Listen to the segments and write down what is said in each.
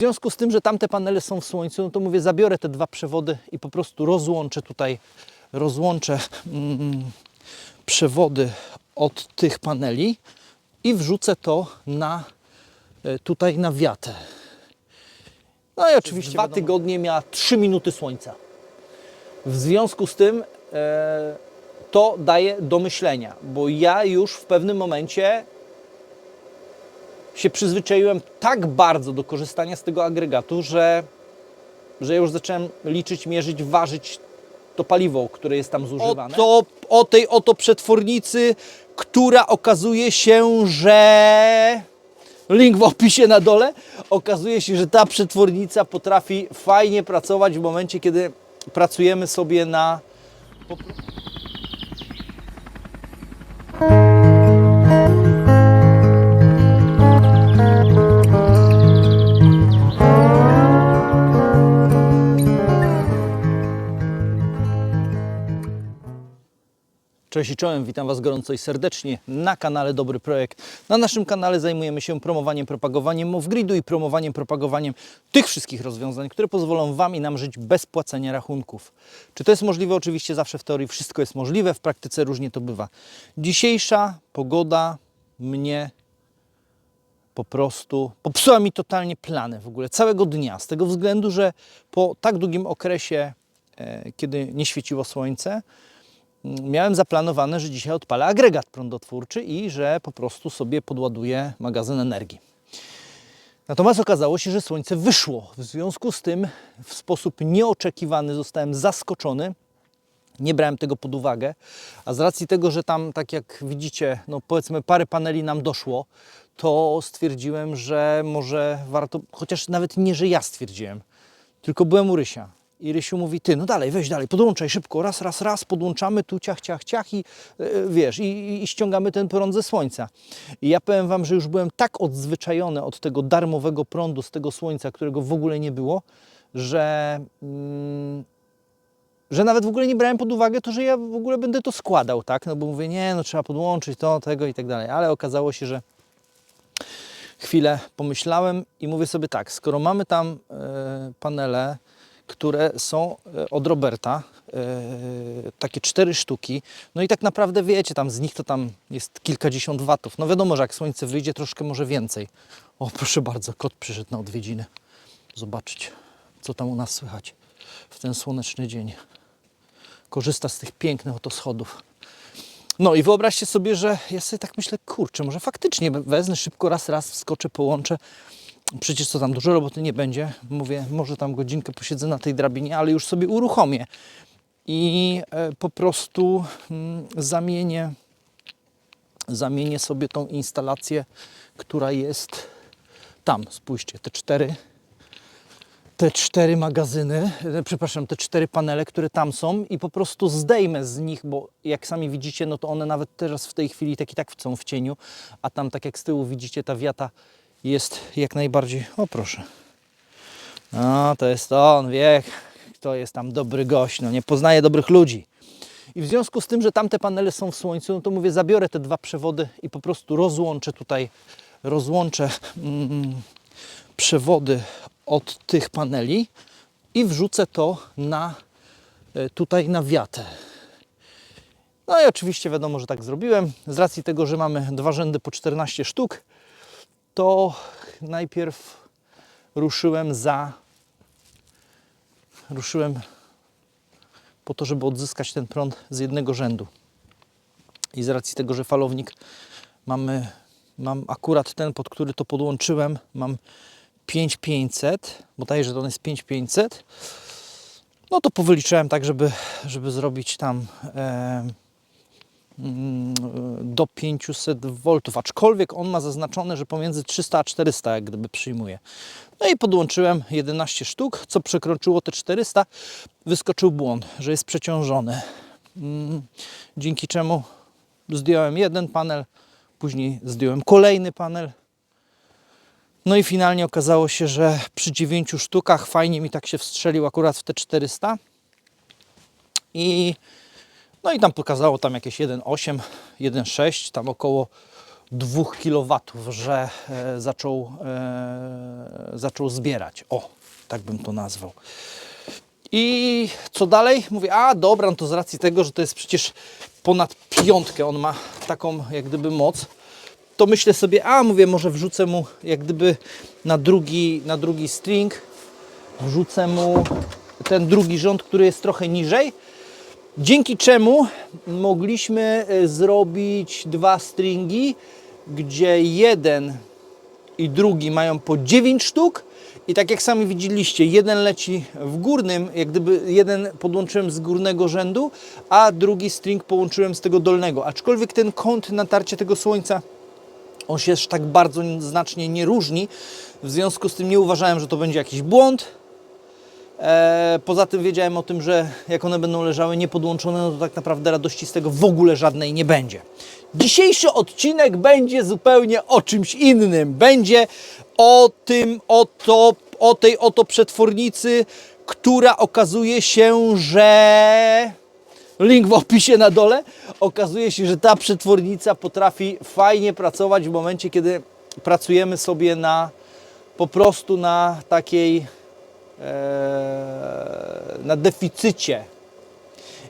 W związku z tym, że tamte panele są w słońcu, no to mówię, zabiorę te dwa przewody i po prostu rozłączę tutaj, rozłączę mm, przewody od tych paneli i wrzucę to na e, tutaj na wiatę. No i oczywiście dwa tygodnie miała 3 minuty słońca. W związku z tym e, to daje do myślenia, bo ja już w pewnym momencie się przyzwyczaiłem tak bardzo do korzystania z tego agregatu, że, że już zacząłem liczyć, mierzyć, ważyć to paliwo, które jest tam zużywane. O, o tej oto przetwornicy, która okazuje się, że link w opisie na dole, okazuje się, że ta przetwornica potrafi fajnie pracować w momencie, kiedy pracujemy sobie na Cześć i czołem, witam Was gorąco i serdecznie na kanale Dobry Projekt. Na naszym kanale zajmujemy się promowaniem, propagowaniem off-gridu i promowaniem, propagowaniem tych wszystkich rozwiązań, które pozwolą Wam i nam żyć bez płacenia rachunków. Czy to jest możliwe? Oczywiście zawsze w teorii wszystko jest możliwe, w praktyce różnie to bywa. Dzisiejsza pogoda mnie po prostu popsuła mi totalnie plany w ogóle całego dnia, z tego względu, że po tak długim okresie, e, kiedy nie świeciło słońce, miałem zaplanowane, że dzisiaj odpalę agregat prądotwórczy i że po prostu sobie podładuję magazyn energii. Natomiast okazało się, że słońce wyszło. W związku z tym w sposób nieoczekiwany zostałem zaskoczony. Nie brałem tego pod uwagę, a z racji tego, że tam, tak jak widzicie, no powiedzmy parę paneli nam doszło, to stwierdziłem, że może warto, chociaż nawet nie, że ja stwierdziłem, tylko byłem u Rysia. I Rysiu mówi, ty, no dalej, weź dalej, podłączaj szybko, raz, raz, raz, podłączamy tu ciach, ciach, ciach i yy, wiesz, i, i, ściągamy ten prąd ze słońca. I ja powiem Wam, że już byłem tak odzwyczajony od tego darmowego prądu z tego słońca, którego w ogóle nie było, że, mm, że nawet w ogóle nie brałem pod uwagę to, że ja w ogóle będę to składał, tak? No bo mówię, nie, no trzeba podłączyć to, tego i tak dalej. Ale okazało się, że chwilę pomyślałem i mówię sobie tak, skoro mamy tam e, panele, które są e, od Roberta, e, takie cztery sztuki, no i tak naprawdę wiecie, tam z nich to tam jest kilkadziesiąt watów. No wiadomo, że jak słońce wyjdzie, troszkę może więcej. O, proszę bardzo, kot przyszedł na odwiedziny. Zobaczyć, co tam u nas słychać w ten słoneczny dzień. Korzysta z tych pięknych oto schodów. No i wyobraźcie sobie, że ja sobie tak myślę, kurczę, może faktycznie wezmę szybko, raz, raz wskoczę, połączę. Przecież co tam, dużo roboty nie będzie. Mówię, może tam godzinkę posiedzę na tej drabinie, ale już sobie uruchomię. I e, po prostu mm, zamienię, zamienię sobie tą instalację, która jest tam. Spójrzcie, te cztery te cztery magazyny, e, przepraszam, te cztery panele, które tam są i po prostu zdejmę z nich, bo jak sami widzicie, no to one nawet teraz w tej chwili tak i tak są w cieniu, a tam tak jak z tyłu widzicie, ta wiata jest jak najbardziej, o proszę. No, to jest on, wie, kto jest tam dobry gość, no nie poznaje dobrych ludzi. I w związku z tym, że tamte panele są w słońcu, no to mówię, zabiorę te dwa przewody i po prostu rozłączę tutaj, rozłączę mm, przewody od tych paneli i wrzucę to na e, tutaj na wiatę. No i oczywiście wiadomo, że tak zrobiłem. Z racji tego, że mamy dwa rzędy po 14 sztuk, to najpierw ruszyłem za ruszyłem po to, żeby odzyskać ten prąd z jednego rzędu. I z racji tego, że falownik mamy, mam akurat ten, pod który to podłączyłem, mam 5500, bodajże to on jest 5500, no to powyliczyłem tak, żeby, żeby zrobić tam do 500 V, aczkolwiek on ma zaznaczone, że pomiędzy 300 a 400 jak gdyby przyjmuje. No i podłączyłem 11 sztuk, co przekroczyło te 400, wyskoczył błąd, że jest przeciążony. Mm, Dzięki czemu zdjąłem jeden panel, później zdjąłem kolejny panel, no i finalnie okazało się, że przy 9 sztukach fajnie mi tak się wstrzelił akurat w te 400. I no i tam pokazało tam jakieś 1,8, 1,6, tam około 2 kW, że e, zaczął, e, zaczął zbierać. O, tak bym to nazwał. I co dalej? Mówię, a dobra, no to z racji tego, że to jest przecież ponad piątkę, on ma taką jak gdyby moc, to myślę sobie, a mówię, może wrzucę mu jak gdyby na drugi, na drugi string, wrzucę mu ten drugi rząd, który jest trochę niżej, dzięki czemu mogliśmy e, zrobić dwa stringi, gdzie jeden i drugi mają po 9 sztuk i tak jak sami widzieliście, jeden leci w górnym, jak gdyby jeden podłączyłem z górnego rzędu, a drugi string połączyłem z tego dolnego. Aczkolwiek ten kąt natarcia tego słońca, on się aż tak bardzo znacznie nie różni, w związku z tym nie uważałem, że to będzie jakiś błąd. E, poza tym wiedziałem o tym, że jak one będą leżały niepodłączone, no to tak naprawdę radości z tego w ogóle żadnej nie będzie. Dzisiejszy odcinek będzie zupełnie o czymś innym. Będzie o tym, oto, o tej oto przetwornicy, która okazuje się, że link w opisie na dole. Okazuje się, że ta przetwornica potrafi fajnie pracować w momencie, kiedy pracujemy sobie na po prostu na takiej na deficycie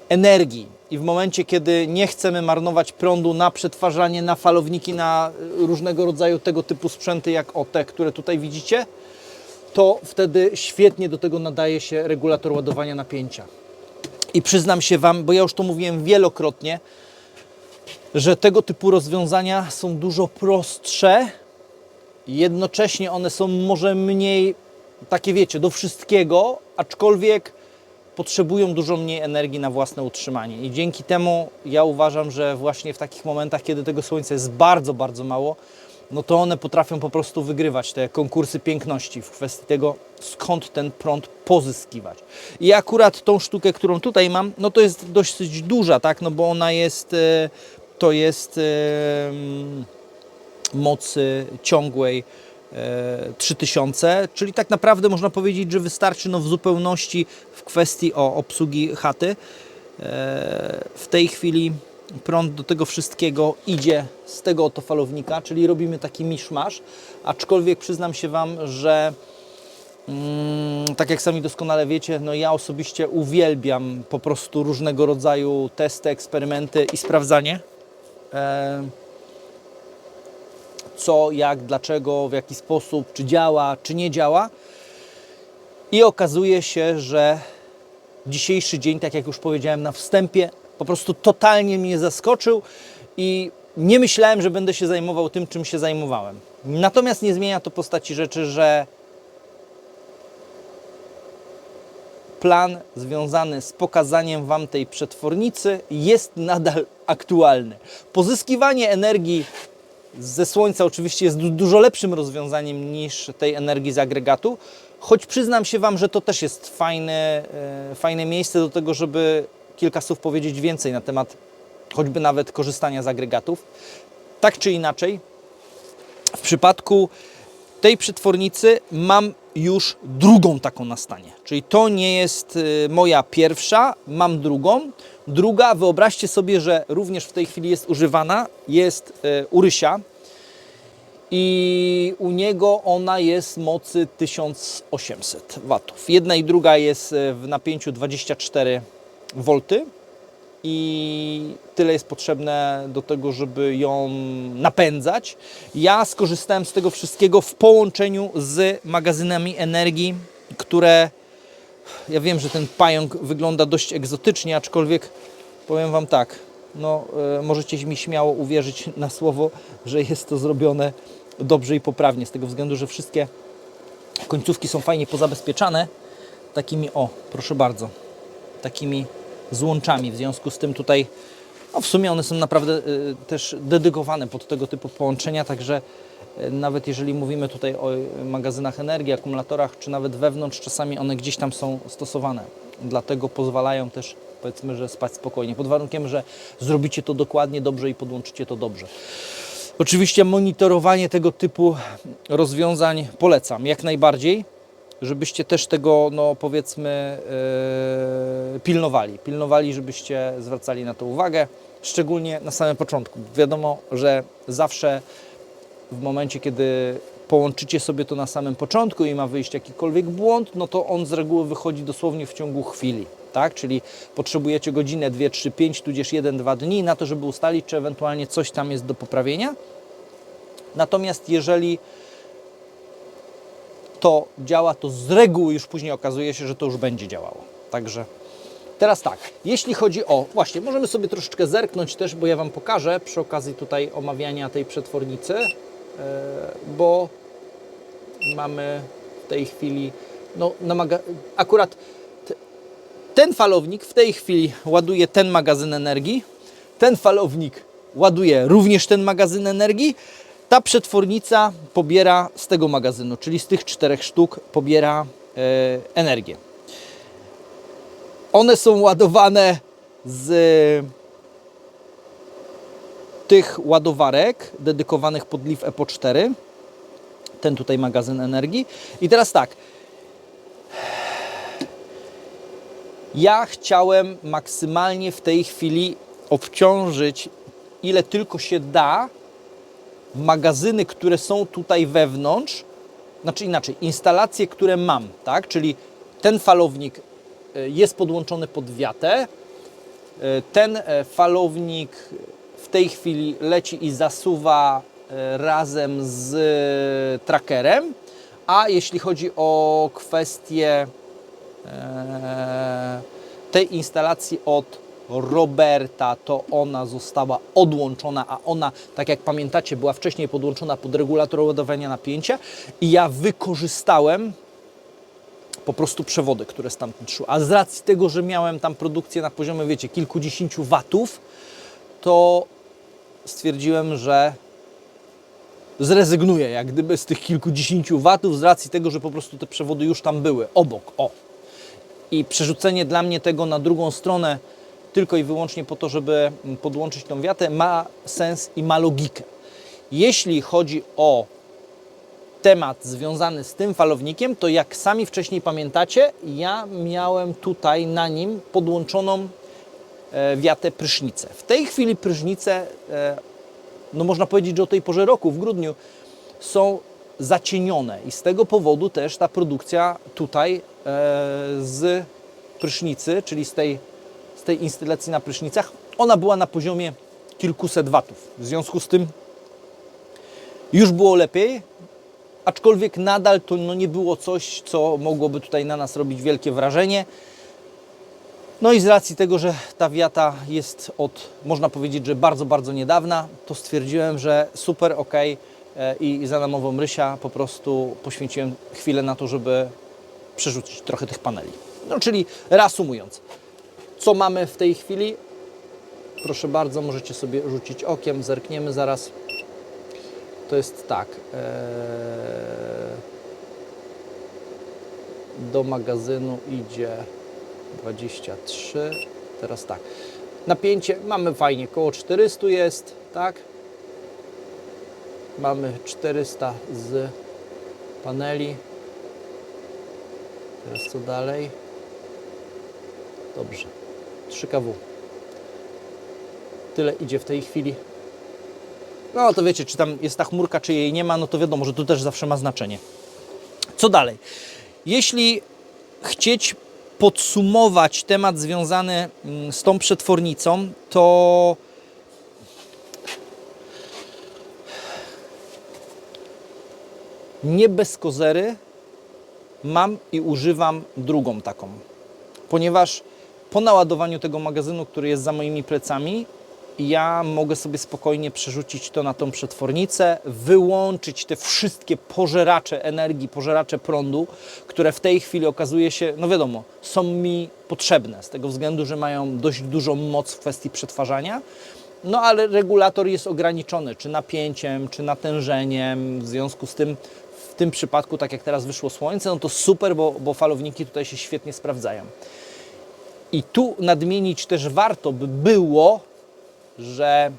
energii i w momencie, kiedy nie chcemy marnować prądu na przetwarzanie, na falowniki, na różnego rodzaju tego typu sprzęty, jak o te, które tutaj widzicie, to wtedy świetnie do tego nadaje się regulator ładowania napięcia. I przyznam się Wam, bo ja już to mówiłem wielokrotnie, że tego typu rozwiązania są dużo prostsze, jednocześnie one są może mniej takie wiecie, do wszystkiego, aczkolwiek potrzebują dużo mniej energii na własne utrzymanie. I dzięki temu ja uważam, że właśnie w takich momentach, kiedy tego słońca jest bardzo, bardzo mało, no to one potrafią po prostu wygrywać te konkursy piękności w kwestii tego, skąd ten prąd pozyskiwać. I akurat tą sztukę, którą tutaj mam, no to jest dosyć duża, tak, no bo ona jest, e, to jest e, mm, mocy ciągłej 3000, czyli tak naprawdę można powiedzieć, że wystarczy no, w zupełności w kwestii o obsługi chaty. E, W tej chwili prąd do tego wszystkiego idzie z tego oto falownika, czyli robimy taki miszmasz, aczkolwiek przyznam się Wam, że Mm, tak jak sami doskonale wiecie, no ja osobiście uwielbiam po prostu różnego rodzaju testy, eksperymenty i sprawdzanie. E, co, jak, dlaczego, w jaki sposób, czy działa, czy nie działa. I okazuje się, że dzisiejszy dzień, tak jak już powiedziałem na wstępie, po prostu totalnie mnie zaskoczył i nie myślałem, że będę się zajmował tym, czym się zajmowałem. Natomiast nie zmienia to postaci rzeczy, że plan związany z pokazaniem Wam tej przetwornicy jest nadal aktualny. Pozyskiwanie energii ze Słońca oczywiście jest du- dużo lepszym rozwiązaniem niż tej energii z agregatu, choć przyznam się Wam, że to też jest fajne, e, fajne miejsce do tego, żeby kilka słów powiedzieć więcej na temat choćby nawet korzystania z agregatów. Tak czy inaczej, w przypadku tej przetwornicy mam już drugą taką na stanie. Czyli to nie jest y, moja pierwsza, mam drugą. Druga, wyobraźcie sobie, że również w tej chwili jest używana, jest y, Urysia i u niego ona jest mocy 1800 watów. Jedna i druga jest y, w napięciu 24 V i tyle jest potrzebne do tego, żeby ją napędzać. Ja skorzystałem z tego wszystkiego w połączeniu z magazynami energii, które ja wiem, że ten pająk wygląda dość egzotycznie, aczkolwiek powiem Wam tak, no e, możecie mi śmiało uwierzyć na słowo, że jest to zrobione dobrze i poprawnie, z tego względu, że wszystkie końcówki są fajnie pozabezpieczane takimi, o proszę bardzo, takimi złączami. W związku z tym tutaj, no w sumie one są naprawdę y, też dedykowane pod tego typu połączenia, także y, nawet jeżeli mówimy tutaj o y, magazynach energii, akumulatorach, czy nawet wewnątrz, czasami one gdzieś tam są stosowane. Dlatego pozwalają też, powiedzmy, że spać spokojnie, pod warunkiem, że zrobicie to dokładnie dobrze i podłączycie to dobrze. Oczywiście monitorowanie tego typu rozwiązań polecam jak najbardziej, żebyście też tego, no powiedzmy, yy, pilnowali. Pilnowali, żebyście zwracali na to uwagę. szczególnie na samym początku. Wiadomo, że zawsze w momencie, kiedy połączycie sobie to na samym początku i ma wyjść jakikolwiek błąd, no to on z reguły wychodzi dosłownie w ciągu chwili, tak? Czyli potrzebujecie godzinę, dwie, trzy, pięć, tudzież jeden, dwa dni na to, żeby ustalić, czy ewentualnie coś tam jest do poprawienia. Natomiast jeżeli to działa, to z reguły już później okazuje się, że to już będzie działało. Także teraz tak, jeśli chodzi o, właśnie, możemy sobie troszeczkę zerknąć też, bo ja Wam pokażę przy okazji tutaj omawiania tej przetwornicy, e, bo mamy w tej chwili, no akurat te- ten falownik w tej chwili ładuje ten magazyn energii, ten falownik ładuje również ten magazyn energii, ta przetwornica pobiera z tego magazynu, czyli z tych czterech sztuk pobiera e, energię. One są ładowane z tych ładowarek dedykowanych pod Leaf Epo 4. Ten tutaj magazyn energii. I teraz tak. Ja chciałem maksymalnie w tej chwili obciążyć, ile tylko się da, magazyny, które są tutaj wewnątrz, znaczy inaczej, instalacje, które mam, tak? Czyli ten falownik e, jest podłączony pod wiatę, e, ten e, falownik w tej chwili leci i zasuwa razem z trackerem, a jeśli chodzi o kwestię tej instalacji od Roberta, to ona została odłączona, a ona, tak jak pamiętacie, była wcześniej podłączona pod regulator ładowania napięcia i ja wykorzystałem po prostu przewody, które stamtąd szły. A z racji tego, że miałem tam produkcję na poziomie, wiecie, kilkudziesięciu watów, to stwierdziłem, że zrezygnuję jak gdyby z tych kilkudziesięciu watów z racji tego, że po prostu te przewody już tam były, obok, o. I przerzucenie dla mnie tego na drugą stronę tylko i wyłącznie po to, żeby mm, podłączyć tą wiatę ma sens i ma logikę. Jeśli chodzi o temat związany z tym falownikiem, to jak sami wcześniej pamiętacie, ja miałem tutaj na nim podłączoną e, wiatę prysznicę. W tej chwili prysznice, e, no można powiedzieć, że o tej porze roku, w grudniu, są zacienione i z tego powodu też ta produkcja tutaj e, z prysznicy, czyli z tej, z tej instalacji na prysznicach, ona była na poziomie kilkuset watów. W związku z tym już było lepiej, aczkolwiek nadal to no, nie było coś, co mogłoby tutaj na nas robić wielkie wrażenie. No i z racji tego, że ta wiata jest od, można powiedzieć, że bardzo, bardzo niedawna, to stwierdziłem, że super, ok. I za namową Rysia po prostu poświęciłem chwilę na to, żeby przerzucić trochę tych paneli. No czyli reasumując, co mamy w tej chwili? Proszę bardzo, możecie sobie rzucić okiem, zerkniemy zaraz. To jest tak. e, do magazynu idzie 23. Teraz tak. Napięcie mamy fajnie, koło 400 jest, tak? Mamy 400 z paneli. Teraz co dalej? Dobrze. 3 kW. Tyle idzie w tej chwili. No to wiecie, czy tam jest ta chmurka, czy jej nie ma, no to wiadomo, że to też zawsze ma znaczenie. Co dalej? Jeśli chcieć podsumować temat związany mm, z tą przetwornicą, to nie bez kozery mam i używam drugą taką, ponieważ po naładowaniu tego magazynu, który jest za moimi plecami, ja mogę sobie spokojnie przerzucić to na tą przetwornicę, wyłączyć te wszystkie pożeracze energii, pożeracze prądu, które w tej chwili okazuje się, no wiadomo, są mi potrzebne z tego względu, że mają dość dużą moc w kwestii przetwarzania. No ale regulator jest ograniczony, czy napięciem, czy natężeniem. W związku z tym, w tym przypadku, tak jak teraz wyszło słońce, no to super, bo, bo falowniki tutaj się świetnie sprawdzają. I tu nadmienić też warto by było, że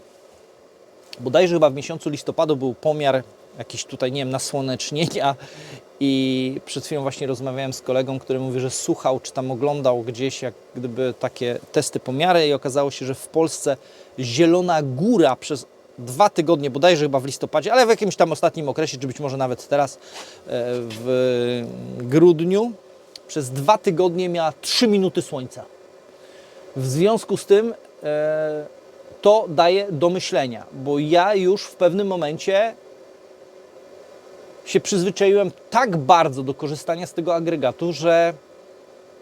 bodajże chyba w miesiącu listopadu był pomiar jakieś tutaj, nie wiem, nasłonecznienia i przed chwilą właśnie rozmawiałem z kolegą, który mówi, że słuchał czy tam oglądał gdzieś jak gdyby takie testy pomiary i okazało się, że w Polsce Zielona Góra przez dwa tygodnie, bodajże chyba w listopadzie, ale w jakimś tam ostatnim okresie, czy być może nawet teraz e, w grudniu, przez dwa tygodnie miała 3 minuty słońca. W związku z tym e, to daje do myślenia, bo ja już w pewnym momencie się przyzwyczaiłem tak bardzo do korzystania z tego agregatu, że,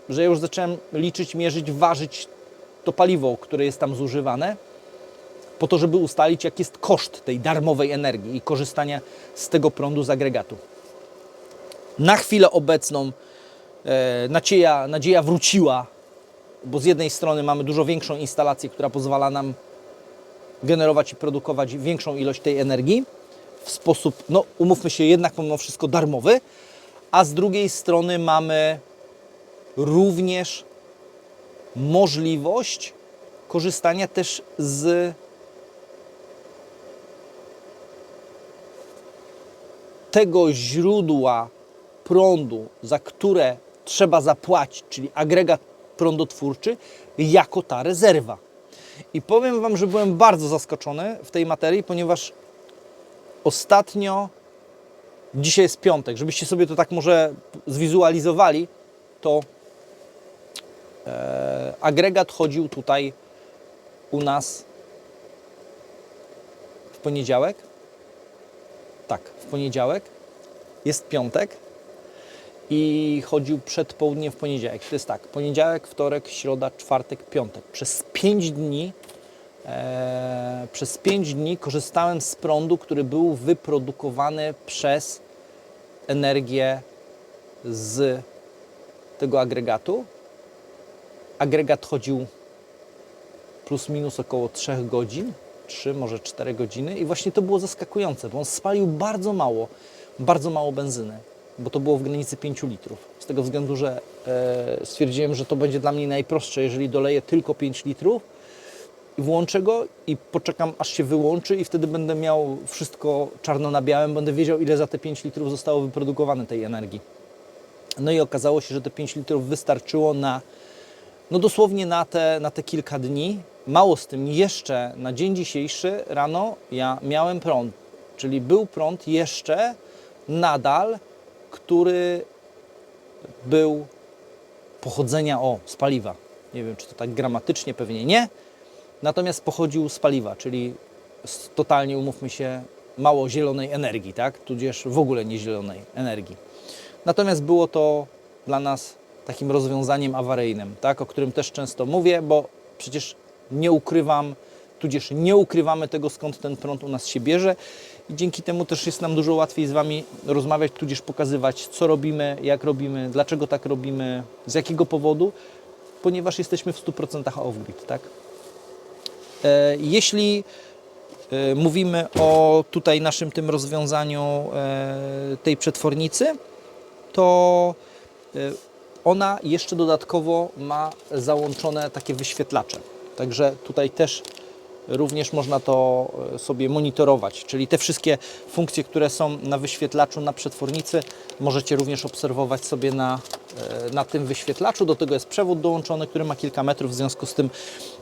że już zacząłem liczyć, mierzyć, ważyć to paliwo, które jest tam zużywane, po to, żeby ustalić, jaki jest koszt tej darmowej energii i korzystania z tego prądu z agregatu. Na chwilę obecną e, nadzieja, nadzieja wróciła, bo z jednej strony mamy dużo większą instalację, która pozwala nam generować i produkować większą ilość tej energii w sposób, no umówmy się, jednak mimo wszystko darmowy, a z drugiej strony mamy również możliwość korzystania też z tego źródła prądu, za które trzeba zapłacić, czyli agregat prądotwórczy, jako ta rezerwa. I powiem Wam, że byłem bardzo zaskoczony w tej materii, ponieważ ostatnio, dzisiaj jest piątek, żebyście sobie to tak może zwizualizowali, to e, agregat chodził tutaj u nas w poniedziałek. Tak, w poniedziałek. Jest piątek i chodził przed południem w poniedziałek. To jest tak, poniedziałek, wtorek, środa, czwartek, piątek. Przez 5 dni e, przez 5 dni korzystałem z prądu, który był wyprodukowany przez energię z tego agregatu. Agregat chodził plus minus około 3 godzin, 3, może 4 godziny i właśnie to było zaskakujące, bo on spalił bardzo mało, bardzo mało benzyny, bo to było w granicy 5 litrów. Z tego względu, że e, stwierdziłem, że to będzie dla mnie najprostsze, jeżeli doleję tylko 5 litrów włączę go i poczekam aż się wyłączy i wtedy będę miał wszystko czarno na białym, będę wiedział ile za te 5 litrów zostało wyprodukowane tej energii. No i okazało się, że te 5 litrów wystarczyło na no dosłownie na te, na te kilka dni. Mało z tym, jeszcze na dzień dzisiejszy rano ja miałem prąd, czyli był prąd jeszcze nadal, który był pochodzenia o z paliwa. Nie wiem, czy to tak gramatycznie, pewnie nie. Natomiast pochodził z paliwa, czyli z totalnie, umówmy się, mało zielonej energii, tak? Tudzież w ogóle nie zielonej energii. Natomiast było to dla nas takim rozwiązaniem awaryjnym, tak? o którym też często mówię, bo przecież nie ukrywam, tudzież nie ukrywamy tego, skąd ten prąd u nas się bierze i dzięki temu też jest nam dużo łatwiej z Wami rozmawiać, tudzież pokazywać, co robimy, jak robimy, dlaczego tak robimy, z jakiego powodu, ponieważ jesteśmy w 100% off-grid, tak? E, Jeśli e, mówimy o tutaj naszym tym rozwiązaniu e, tej przetwornicy, to ona jeszcze dodatkowo ma załączone takie wyświetlacze. Także tutaj też również można to e, sobie monitorować, czyli te wszystkie funkcje, które są na wyświetlaczu na przetwornicy, możecie również obserwować sobie na, e, na tym wyświetlaczu. Do tego jest przewód dołączony, który ma kilka metrów, w związku z tym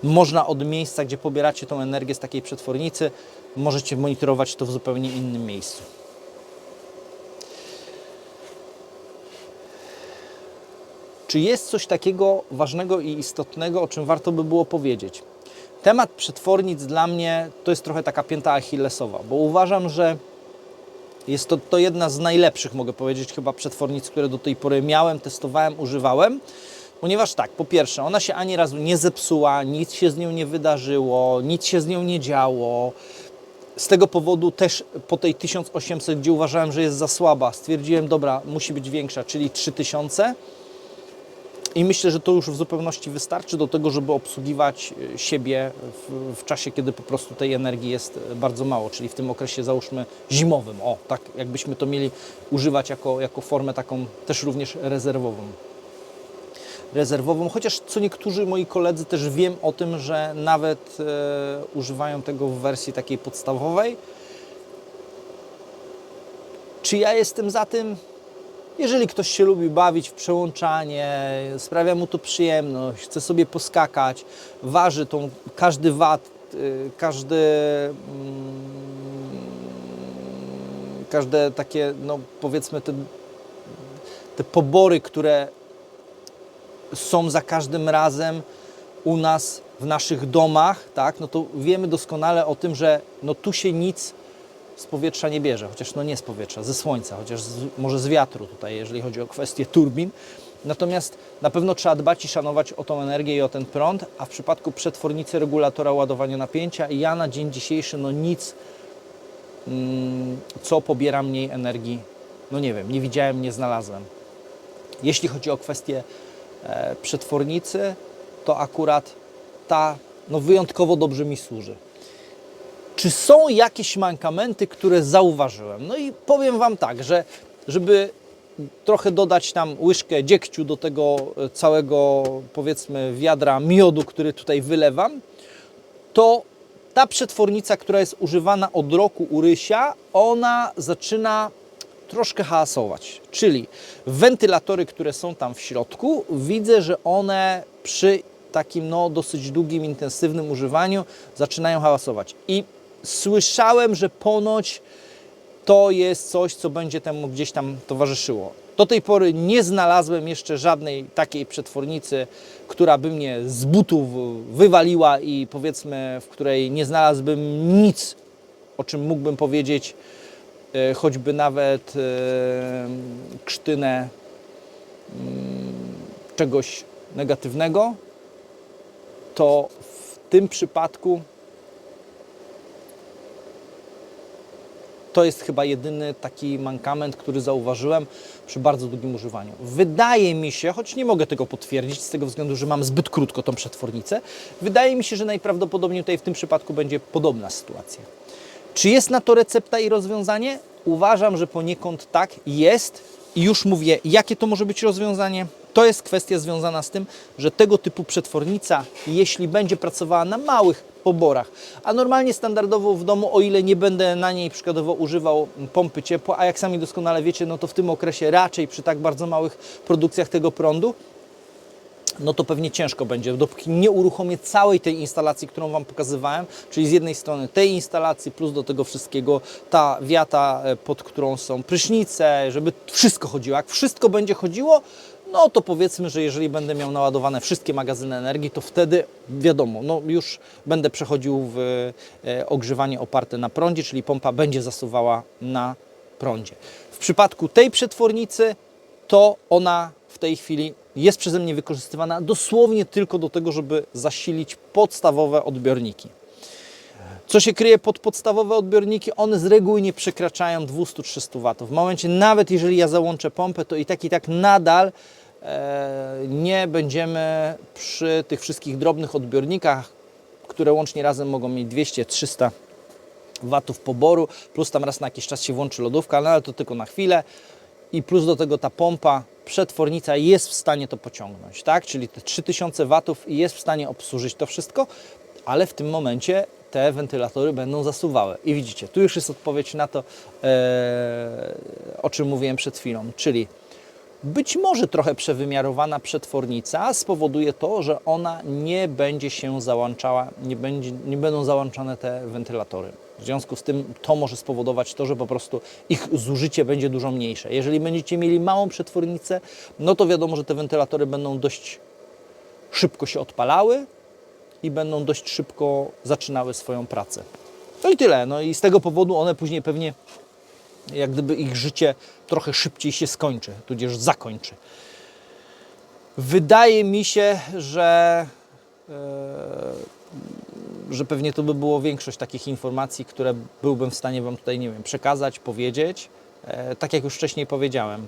można od miejsca, gdzie pobieracie tą energię z takiej przetwornicy, możecie monitorować to w zupełnie innym miejscu. Czy jest coś takiego ważnego i istotnego, o czym warto by było powiedzieć? Temat przetwornic dla mnie to jest trochę taka pięta achillesowa, bo uważam, że jest to, to jedna z najlepszych, mogę powiedzieć, chyba przetwornic, które do tej pory miałem, testowałem, używałem. Ponieważ tak, po pierwsze, ona się ani razu nie zepsuła, nic się z nią nie wydarzyło, nic się z nią nie działo. Z tego powodu też po tej 1800, gdzie uważałem, że jest za słaba, stwierdziłem, dobra, musi być większa, czyli 3000. I myślę, że to już w zupełności wystarczy do tego, żeby obsługiwać e, siebie w, w czasie, kiedy po prostu tej energii jest e, bardzo mało, czyli w tym okresie załóżmy zimowym. O, tak jakbyśmy to mieli używać jako, jako formę taką też również rezerwową. Rezerwową, chociaż co niektórzy moi koledzy też wiem o tym, że nawet e, używają tego w wersji takiej podstawowej. Czy ja jestem za tym? Jeżeli ktoś się lubi bawić w przełączanie, sprawia mu to przyjemność, chce sobie poskakać, waży tą każdy wat, y, każdy mm, każde takie, no powiedzmy te, te pobory, które są za każdym razem u nas w naszych domach, tak, no to wiemy doskonale o tym, że no tu się nic z powietrza nie bierze, chociaż no nie z powietrza, ze słońca, chociaż z, może z wiatru tutaj, jeżeli chodzi o kwestię turbin. Natomiast na pewno trzeba dbać i szanować o tą energię i o ten prąd, a w przypadku przetwornicy regulatora ładowania napięcia ja na dzień dzisiejszy no nic, mm, co pobiera mniej energii, no nie wiem, nie widziałem, nie znalazłem. Jeśli chodzi o kwestię e, przetwornicy, to akurat ta no, wyjątkowo dobrze mi służy. Czy są jakieś mankamenty, które zauważyłem? No i powiem Wam tak, że żeby trochę dodać tam łyżkę dziegciu do tego e, całego, powiedzmy, wiadra miodu, który tutaj wylewam, to ta przetwornica, która jest używana od roku u Rysia, ona zaczyna troszkę hałasować. Czyli wentylatory, które są tam w środku, widzę, że one przy takim no, dosyć długim, intensywnym używaniu zaczynają hałasować. I słyszałem, że ponoć to jest coś, co będzie temu gdzieś tam towarzyszyło. Do tej pory nie znalazłem jeszcze żadnej takiej przetwornicy, która by mnie z butów wywaliła i powiedzmy, w której nie znalazłbym nic, o czym mógłbym powiedzieć, e, choćby nawet e, krztynę mm, czegoś negatywnego, to w tym przypadku to jest chyba jedyny taki mankament, który zauważyłem przy bardzo długim używaniu. Wydaje mi się, choć nie mogę tego potwierdzić z tego względu, że mam zbyt krótko tą przetwornicę, wydaje mi się, że najprawdopodobniej tutaj w tym przypadku będzie podobna sytuacja. Czy jest na to recepta i rozwiązanie? Uważam, że poniekąd tak jest i już mówię, jakie to może być rozwiązanie. To jest kwestia związana z tym, że tego typu przetwornica, jeśli będzie pracowała na małych poborach, a normalnie standardowo w domu, o ile nie będę na niej przykładowo używał pompy ciepła, a jak sami doskonale wiecie, no to w tym okresie raczej przy tak bardzo małych produkcjach tego prądu, no to pewnie ciężko będzie, dopóki nie uruchomię całej tej instalacji, którą Wam pokazywałem, czyli z jednej strony tej instalacji, plus do tego wszystkiego ta wiata, e, pod którą są prysznice, żeby wszystko chodziło. Jak wszystko będzie chodziło, no to powiedzmy, że jeżeli będę miał naładowane wszystkie magazyny energii, to wtedy wiadomo, no już będę przechodził w e, ogrzewanie oparte na prądzie, czyli pompa będzie zasuwała na prądzie. W przypadku tej przetwornicy, to ona w tej chwili jest przeze mnie wykorzystywana dosłownie tylko do tego, żeby zasilić podstawowe odbiorniki. Co się kryje pod podstawowe odbiorniki? One z reguły nie przekraczają 200-300 W. W momencie, nawet jeżeli ja załączę pompę, to i tak i tak nadal e, nie będziemy przy tych wszystkich drobnych odbiornikach, które łącznie razem mogą mieć 200-300 watów poboru, plus tam raz na jakiś czas się włączy lodówka, no ale to tylko na chwilę i plus do tego ta pompa, przetwornica jest w stanie to pociągnąć, tak? Czyli te 3000 watów jest w stanie obsłużyć to wszystko, ale w tym momencie te wentylatory będą zasuwały. I widzicie, tu już jest odpowiedź na to, e, o czym mówiłem przed chwilą, czyli być może trochę przewymiarowana przetwornica spowoduje to, że ona nie będzie się załączała, nie, będzie, nie będą załączane te wentylatory. W związku z tym to może spowodować to, że po prostu ich zużycie będzie dużo mniejsze. Jeżeli będziecie mieli małą przetwornicę, no to wiadomo, że te wentylatory będą dość szybko się odpalały i będą dość szybko zaczynały swoją pracę. No i tyle. No i z tego powodu one później pewnie jak gdyby ich życie trochę szybciej się skończy, tudzież zakończy. Wydaje mi się, że, e, że pewnie to by było większość takich informacji, które byłbym w stanie Wam tutaj, nie wiem, przekazać, powiedzieć. E, tak jak już wcześniej powiedziałem,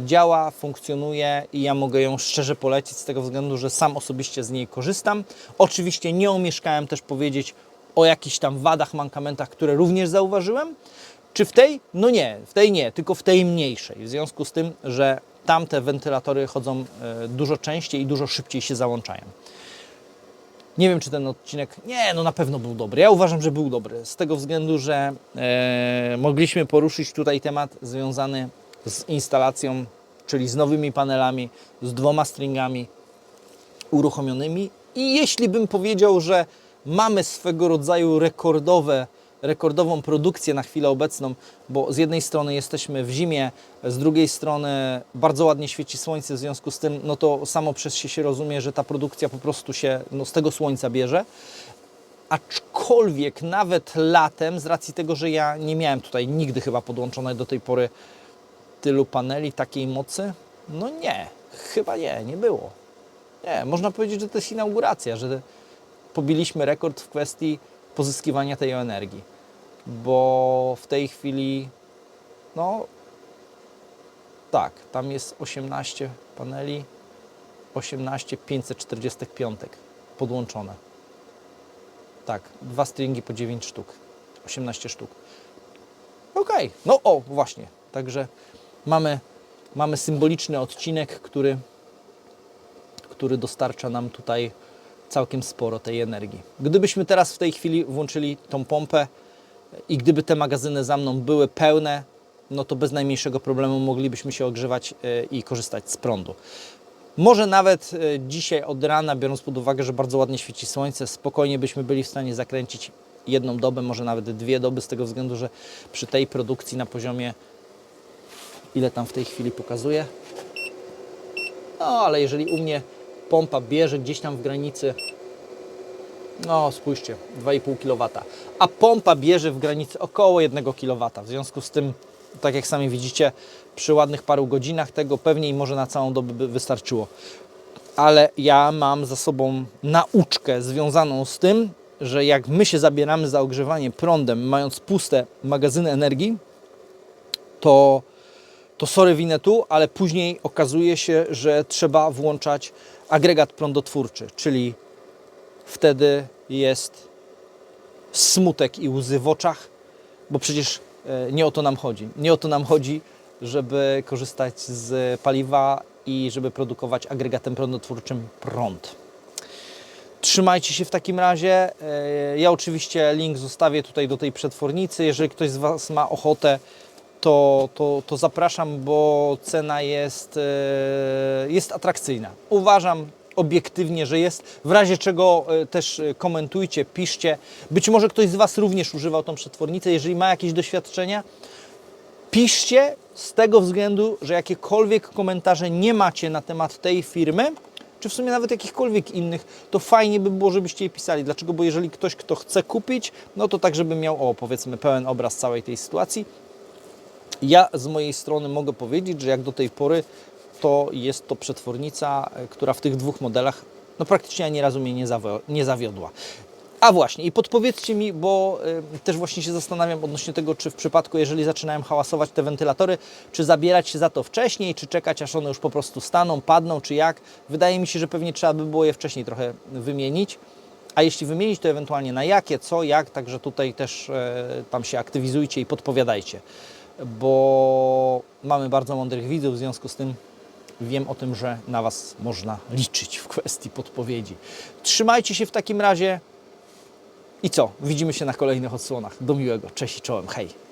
działa, funkcjonuje i ja mogę ją szczerze polecić z tego względu, że sam osobiście z niej korzystam. Oczywiście nie omieszkałem też powiedzieć o jakichś tam wadach, mankamentach, które również zauważyłem. Czy w tej? No nie, w tej nie, tylko w tej mniejszej. W związku z tym, że tamte wentylatory chodzą e, dużo częściej i dużo szybciej się załączają. Nie wiem, czy ten odcinek. Nie, no na pewno był dobry. Ja uważam, że był dobry. Z tego względu, że e, mogliśmy poruszyć tutaj temat związany z instalacją, czyli z nowymi panelami, z dwoma stringami uruchomionymi. I jeśli bym powiedział, że mamy swego rodzaju rekordowe, rekordową produkcję na chwilę obecną, bo z jednej strony jesteśmy w zimie, z drugiej strony bardzo ładnie świeci słońce, w związku z tym, no to samo przez się się rozumie, że ta produkcja po prostu się no, z tego słońca bierze. Aczkolwiek nawet latem, z racji tego, że ja nie miałem tutaj nigdy chyba podłączonej do tej pory tylu paneli takiej mocy, no nie, chyba nie, nie było. Nie, można powiedzieć, że to jest inauguracja, że pobiliśmy rekord w kwestii pozyskiwania tej energii, bo w tej chwili, no tak, tam jest 18 paneli, 18 545 podłączone. Tak, dwa stringi po 9 sztuk, 18 sztuk. Okej, no o, właśnie, także mamy, mamy symboliczny odcinek, który który dostarcza nam tutaj całkiem sporo tej energii. Gdybyśmy teraz w tej chwili włączyli tą pompę i gdyby te magazyny za mną były pełne, no to bez najmniejszego problemu moglibyśmy się ogrzewać e, i korzystać z prądu. Może nawet e, dzisiaj od rana, biorąc pod uwagę, że bardzo ładnie świeci słońce, spokojnie byśmy byli w stanie zakręcić jedną dobę, może nawet dwie doby, z tego względu, że przy tej produkcji na poziomie, ile tam w tej chwili pokazuje, no, ale jeżeli u mnie pompa bierze gdzieś tam w granicy, no spójrzcie, 2,5 kW, a pompa bierze w granicy około 1 kW. W związku z tym, tak jak sami widzicie, przy ładnych paru godzinach tego pewnie i może na całą dobę by wystarczyło. Ale ja mam za sobą nauczkę związaną z tym, że jak my się zabieramy za ogrzewanie prądem, mając puste magazyny energii, to to sorry winetu, ale później okazuje się, że trzeba włączać agregat prądotwórczy, czyli wtedy jest smutek i łzy w oczach, bo przecież e, nie o to nam chodzi. Nie o to nam chodzi, żeby korzystać z paliwa i żeby produkować agregatem prądotwórczym prąd. Trzymajcie się w takim razie. E, Ja oczywiście link zostawię tutaj do tej przetwornicy. Jeżeli ktoś z Was ma ochotę, to, to, to zapraszam, bo cena jest, e, jest atrakcyjna. Uważam obiektywnie, że jest. W razie czego e, też e, komentujcie, piszcie. Być może ktoś z Was również używał tą przetwornicę. Jeżeli ma jakieś doświadczenia, piszcie z tego względu, że jakiekolwiek komentarze nie macie na temat tej firmy, czy w sumie nawet jakichkolwiek innych, to fajnie by było, żebyście je pisali. Dlaczego? Bo jeżeli ktoś, kto chce kupić, no to tak, żeby miał, o powiedzmy, pełen obraz całej tej sytuacji. Ja z mojej strony mogę powiedzieć, że jak do tej pory, to jest to przetwornica, e, która w tych dwóch modelach, no praktycznie ani razu mnie nie, zawiodła. A właśnie, i podpowiedzcie mi, bo y, też właśnie się zastanawiam odnośnie tego, czy w przypadku, jeżeli zaczynają hałasować te wentylatory, czy zabierać się za to wcześniej, czy czekać, aż one już po prostu staną, padną, czy jak. Wydaje mi się, że pewnie trzeba by było je wcześniej trochę wymienić. A jeśli wymienić, to ewentualnie na jakie, co, jak, także tutaj też e, tam się aktywizujcie i podpowiadajcie, bo mamy bardzo mądrych widzów, w związku z tym wiem o tym, że na Was można liczyć w kwestii podpowiedzi. Trzymajcie się w takim razie i co? Widzimy się na kolejnych odsłonach. Do miłego. Cześć i czołem. Hej.